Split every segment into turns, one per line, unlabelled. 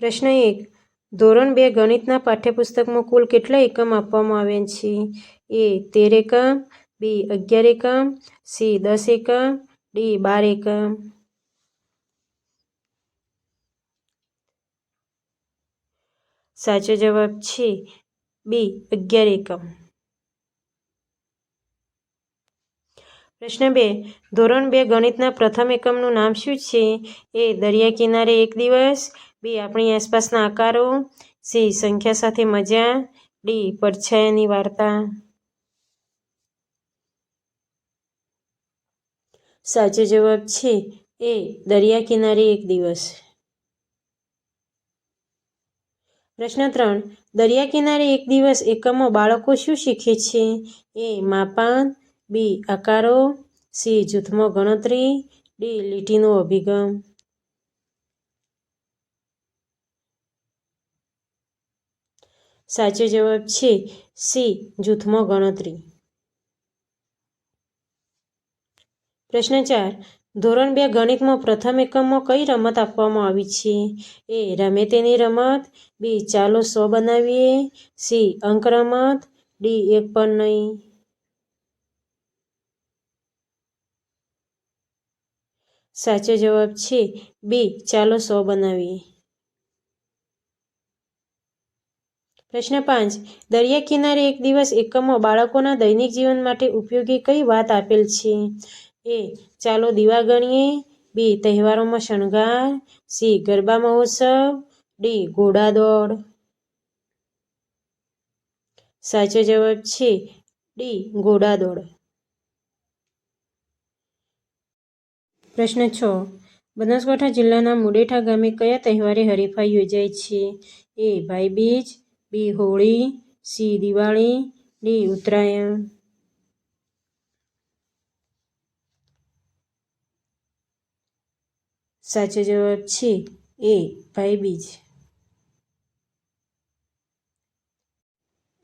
પ્રશ્ન એક. ધોરણ બે ગણિતના પાઠ્યપુસ્તકમાં કુલ કેટલા એકમ આપવામાં આવ્યા છે? એ તેર એકમ, બી અગિયાર એકમ, સી દસ એકમ, ડી બાર એકમ. સાચો જવાબ છે બી અગિયાર એકમ. પ્રશ્ન બે. ધોરણ બે ગણિતના પ્રથમ એકમનું નામ શું છે? એ દરિયા કિનારે એક દિવસ બી, આપણી આસપાસના આકારો, સી, સંખ્યા સાથે મજા, ડી, પડછાયાની વાર્તા. સાચો જવાબ છે, એ, દરિયા કિનારે એક દિવસ. પ્રશ્ન ત્રણ, દરિયા કિનારે એક દિવસ એકમો બાળકો શું શીખે છે? એ, માપાન, બી, આકારો, સી, જૂથમાં ગણતરી, ડી, લીટીનો અભિગમ. સાચો જવાબ છે સી, જૂથમાં ગણતરી. પ્રશ્ન ચાર. ધોરણ બે ગણિતમાં પ્રથમ એકમમાં કઈ રમત આપવામાં આવી છે? એ, રમે તેની રમત. બી, ચાલો સો બનાવીએ. સી, અંક રમત. ડી, એક પણ નહીં. સાચો જવાબ છે બી, ચાલો સો બનાવીએ. પ્રશ્ન પાંચ. દરિયા કિનારે એક દિવસ એકમો બાળકોના દૈનિક જીવન માટે ઉપયોગી કઈ વાત આપેલ છે? એ. ચાલો દીવા ગણીએ. બી. તહેવારોમાં શણગાર. સી. ગરબા મહોત્સવ. ડી. ઘોડા દોડ. સાચો જવાબ છે ડી. ઘોડા દોડ. પ્રશ્ન છ. બનાસકાંઠા જિલ્લાના મુડેઠા ગામે કયા તહેવારે હરીફાઈ યોજાય છે? A. Bhaibij. B Holi C Diwali D Uttarayan સાચો જવાબ છે એ ભાઈબીજ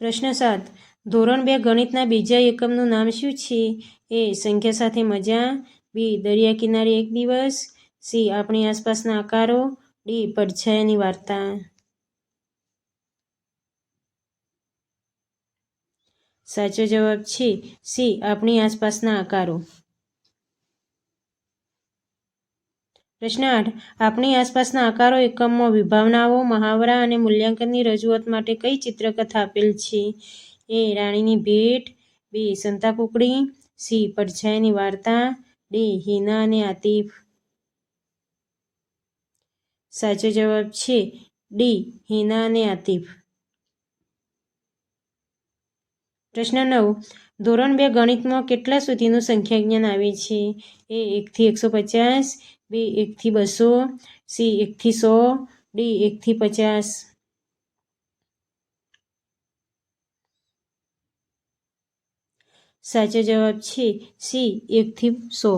પ્રશ્ન સાત ધોરણ બે ગણિતના બીજા એકમનું નામ શું છે? એ, સંખ્યા સાથે મજા. બી, દરિયા કિનારે એક દિવસ. સી, આપણી આસપાસના આકારો. ડી, પડછાયાની વાર્તા. સાચો જવાબ છે સી, આપણી આસપાસના આકારો. પ્રશ્ન આઠ, આપણી આસપાસના આકારો એકમમાં વિભાવનાઓ, મહાવરા અને મૂલ્યાંકનની રજૂઆત માટે કઈ ચિત્રકથા આપેલ છે? એ, રાણીની ભેટ. બી, સંતા કુકડી. સી, પડછાયાની વાર્તા. ડી, હિના અને આતિફ. સાચો જવાબ છે ડી, હિના અને આતિફ. પ્રશ્ન નવ. ધોરણ બે ગણિતમાં કેટલા સુધીનું સંખ્યા જ્ઞાન આવે છે? એ એકથી એકસો પચાસ, બી એકથી બસો, સી એકથી સો, ડી એકથી પચાસ. સાચો જવાબ છે સી એકથી સો.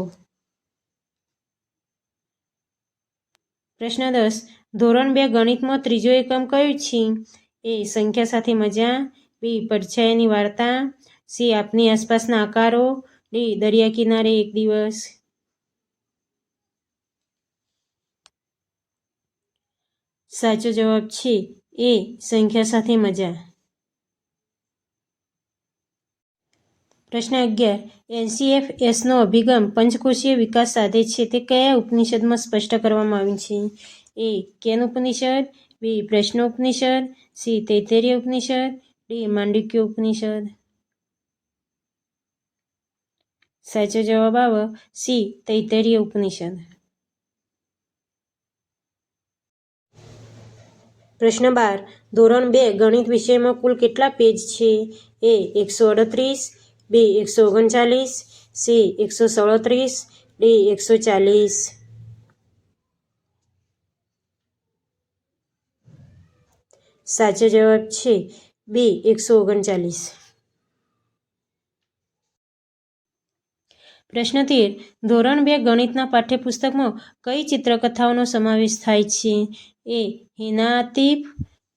પ્રશ્ન દસ. ધોરણ બે ગણિતમાં ત્રીજો એકમ કયો છે? એ સંખ્યા સાથે મજા બી પડછાયાની વાર્તા, સી આપની આસપાસના આકારો, ડી દરિયા કિનારે એક દિવસ. સાચો જવાબ છે, એ સંખ્યા સાથે મજા. પ્રશ્ન અગિયાર એનસીએફ એસનો અભિગમ પંચકોષીય વિકાસ સાધે છે, તે કયા ઉપનિષદમાં સ્પષ્ટ કરવામાં આવ્યું છે? એ Kena Upanishad, B Prashna Upanishad C Taittiriya Upanishad D Mandukya Upanishad? સાચો જવાબ આવે. સી, તૈતરીય ઉપનિષદ. પ્રશ્ન બાર. ધોરણ બે, ગણિત વિષયમાં કુલ કેટલા પેજ છે? એ, એકસો અડત્રીસ, બી, એકસો ઓગણચાલીસ, સી, એકસો સડત્રીસ ડી, એકસો ચાલીસ. સાચો જવાબ છે. બી, એકસો ઓગણચાલીસ. પ્રશ્ન તેર. ધોરણ બે ગણિતના પાઠ્યપુસ્તકમાં કઈ ચિત્રકથાઓનો સમાવેશ થાય છે? એ, હિના આતિફ,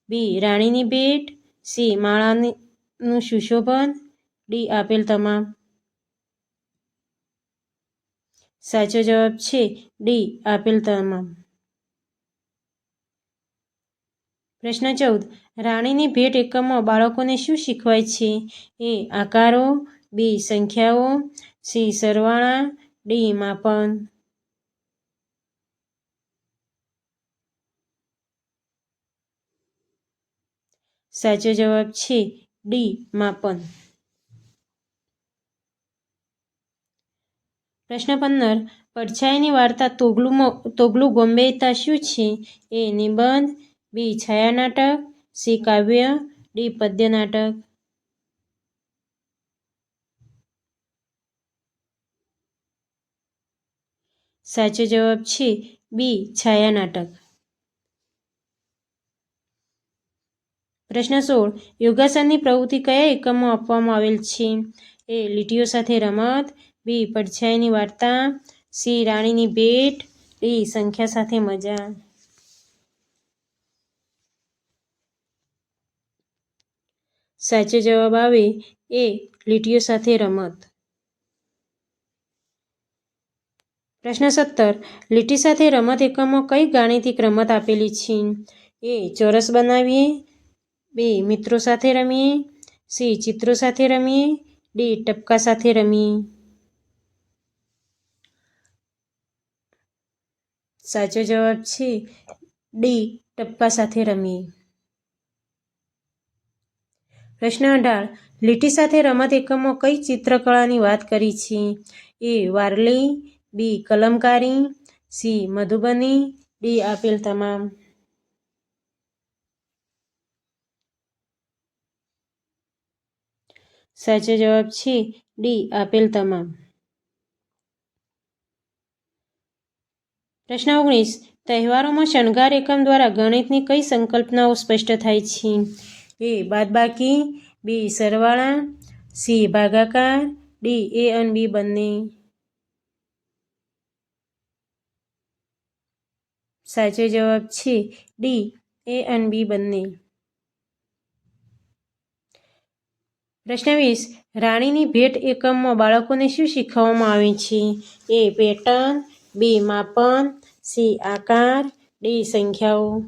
બી, રાણીની ભેટ, સી, માળાનું સુશોભન, ડી, આપેલ તમામ. સાચો જવાબ છે ડી, આપેલ તમામ. પ્રશ્ન ચૌદ. રાણીની ભેટ એકમમાં બાળકોને શું શીખવાય છે? એ. આકારો. બી. સંખ્યાઓ. સી. સરવાળા ડી. માપન. સાચો જવાબ છે ડી. માપન. પ્રશ્ન પંદર. પડછાયાની વાર્તા તોગલું તોગલું ગોમ્બેતા શું છે? એ. નિબંધ. બી છાયા નાટક, સી કાવ્ય, ડી પદ્ય નાટક. સાચો જવાબ છે બી છાયા નાટક. પ્રશ્ન સોળ, યોગાસનની પ્રવૃત્તિ કયા એકમમાં આપવામાં આવેલ છે? એ, લીટીઓ સાથે રમત, બી, પડછાયાની વાર્તા, સી, રાણીની ભેટ, ડી, સંખ્યા સાથે મજા. સાચો જવાબ આવે એ લીટીઓ સાથે રમત. પ્રશ્ન સત્તર, લીટી સાથે રમત એકમો કઈ ગાણિતિક રમત આપેલી છે? એ ચોરસ બનાવીએ, બે મિત્રો સાથે રમીએ, સી ચિત્રો સાથે રમીએ, ડી ટપકા સાથે રમીએ. સાચો જવાબ છે ડી ટપકા સાથે રમીએ. પ્રશ્ન અઢાર. લીટી સાથે રમત એકમો કઈ ચિત્રકળાની વાત કરી છે? A Warli, B Kalamkari, C Madhubani, D આપેલ તમામ. સાચો જવાબ છે ડી આપેલ તમામ. પ્રશ્ન ઓગણીસ. તહેવારોમાં શણગાર એકમ દ્વારા ગણિતની કઈ સંકલ્પનાઓ સ્પષ્ટ થાય છે? એ બાદબાકી, બી સરવાળા, સી ભાગાકાર, ડી એ અને બી બંને. સાચો જવાબ છે ડી, એ અને બી બંને. પ્રશ્ન વીસ, રાણીની ભેટ એકમમાં બાળકોને શું શીખવવામાં આવે છે? એ પેટર્ન, બી માપન, સી આકાર, ડી સંખ્યાઓ.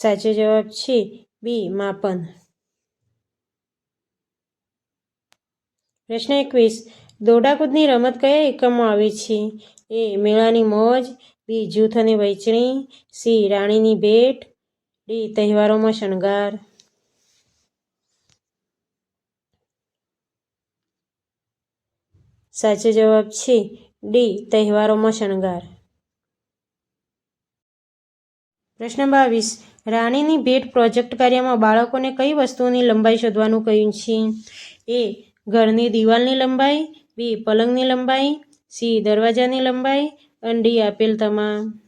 સાચો જવાબ છે બી, માપન. પ્રશ્ન એકવીસ. દોડાકૂદની રમત કયા એકમમાં આવે છે? એ, મેળાની મોજ, બી, જૂથ અને વહેંચણી, સી, રાણીની ભેટ, ડી, તહેવારોમાં શણગાર. સાચો જવાબ છે ડી, તહેવારોમાં શણગાર. પ્રશ્ન બાવીસ. રાણીની ભેટ પ્રોજેક્ટ કાર્યમાં બાળકોને કઈ વસ્તુઓની લંબાઈ શોધવાનું કહ્યું છે? એ, ઘરની દિવાલની લંબાઈ, બી, પલંગની લંબાઈ, સી, દરવાજાની લંબાઈ, અને આપેલ તમામ.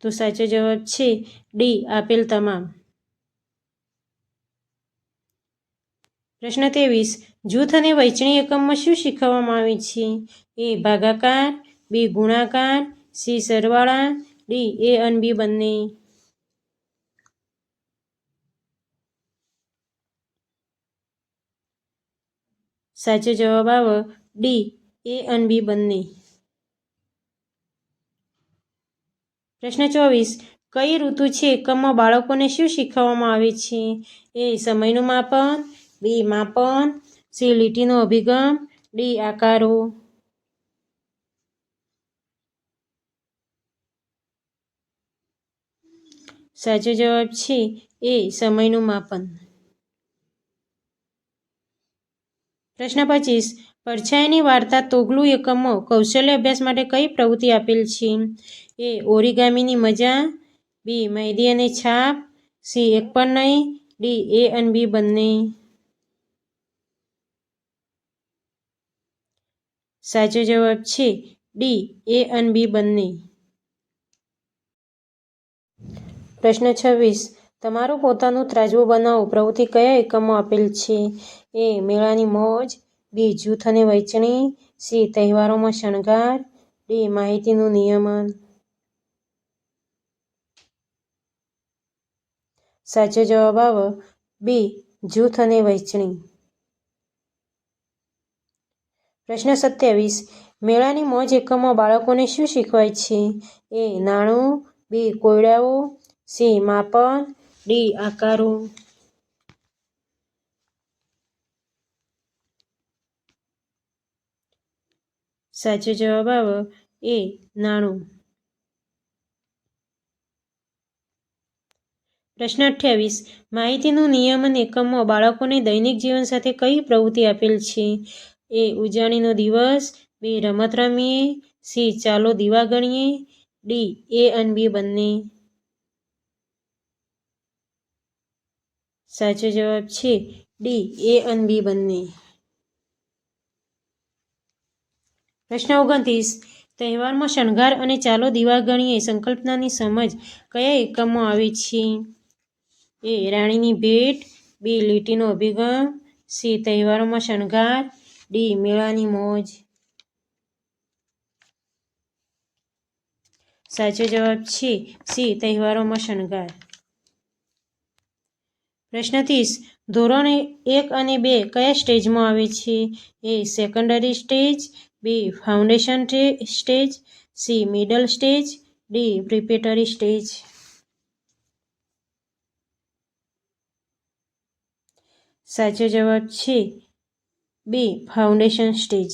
તો સાચો જવાબ છે ડી, આપેલ તમામ. પ્રશ્ન ત્રેવીસ, જૂથ અને વહેંચણી એકમમાં શું શીખવવામાં આવે છે? એ, ભાગાકાર, બી, ગુણાકાર સી સરવાળા, ડી, એ અને બી બંને. સાચો જવાબ આવે, ડી, એ અને બી બંને. પ્રશ્ન ચોવીસ, કઈ ઋતુ છે એકમમાં બાળકોને શું શીખવવામાં આવે છે? એ, સમયનું માપન, બી, માપન, સી, લીટીનો અભિગમ, ડી, આકારો. સાચો જવાબ છે એ સમયનું માપન. પ્રશ્ન પચીસ, પડછાયાની વાર્તા તોગલું એકમો કૌશલ્ય અભ્યાસ માટે કઈ પ્રવૃત્તિ આપેલ છે? એ, ઓરિગામીની મજા, બી મહેદી અને છાપ, સી, એક પણ નહીં, ડી, એ અને બી બંને. સાચો જવાબ છે ડી, એ અને બી બંને. પ્રશ્ન છવ્વીસ. તમારું પોતાનું ત્રાજવું બનાવો. પ્રવૃત્તિ કયા એકમમાં આપેલ છે? એ, મેળાની મોજ બી જૂથ અને વહેંચણી. સી, તહેવારોમાં શણગાર. ડી, માહિતીનું નિયમન. સાચો જવાબ આવે. બી, જૂથ અને વહેંચણી. પ્રશ્ન સત્યાવીસ. મેળાની મોજ એકમમાં બાળકોને શું શીખવાય છે? એ, નાણું. બી, કોયડાઓ. સી માપન ડી આકારો સાચો જવાબ આવે એ નાણું પ્રશ્ન અઠ્યાવીસ, માહિતીનું નિયમન એકમમાં બાળકોને દૈનિક જીવન સાથે કઈ પ્રવૃત્તિ આપેલ છે? એ ઉજાણીનો દિવસ, બી રમત રમીએ, સી ચાલો દીવા ગણીએ, ડી એ અને બી બંને. સાચો જવાબ છે ડી, એ અને બી બંને. પ્રશ્ન ઓગણત્રીસ. તહેવારમાં શણગાર અને ચાલો દીવા ગણીએ. સંકલ્પનાની સમજ કયા એકમમાં આવે છે? એ, રાણીની ભેટ. બી, લીટીનો અભિગમ. સી, તહેવારોમાં શણગાર. ડી, મેળાની મોજ. સાચો જવાબ છે સી, તહેવારોમાં શણગાર. પ્રશ્ન ત્રીસ ધોરણ એક અને બે કયા સ્ટેજમાં આવે છે? A secondary stage, B foundation stage, C middle stage, D preparatory stage. સાચો જવાબ છે બી ફાઉન્ડેશન સ્ટેજ.